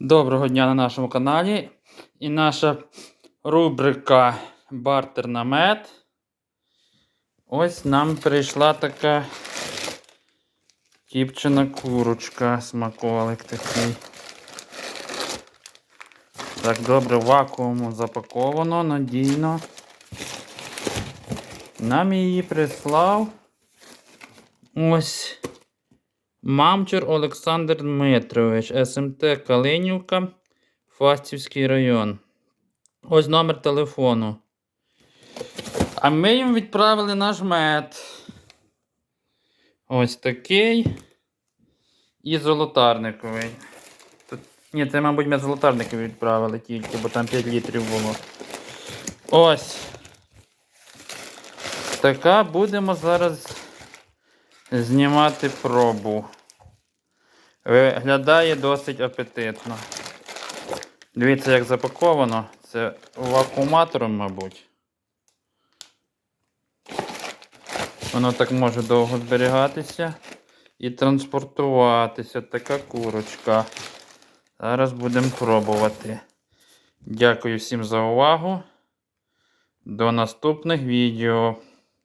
Доброго дня на нашому каналі. І наша рубрика Бартер на мед. Ось нам прийшла така кіпчена курочка, смаколик такий. Так, добре, вакууму запаковано, надійно. Нам її прислав ось Мамчур Олександр Дмитрович, СМТ Калинівка, Фастівський район. Ось номер телефону. А ми їм відправили наш мед. Ось такий. І золотарниковий. Тут... Ні, це, мабуть, ми золотарникові відправили тільки, бо там 5 літрів було. Ось. Така будемо зараз знімати пробу. Виглядає досить апетитно. Дивіться, як запаковано. Це вакууматором, мабуть. Воно так може довго зберігатися і транспортуватися. Така курочка. Зараз будемо пробувати. Дякую всім за увагу. До наступних відео.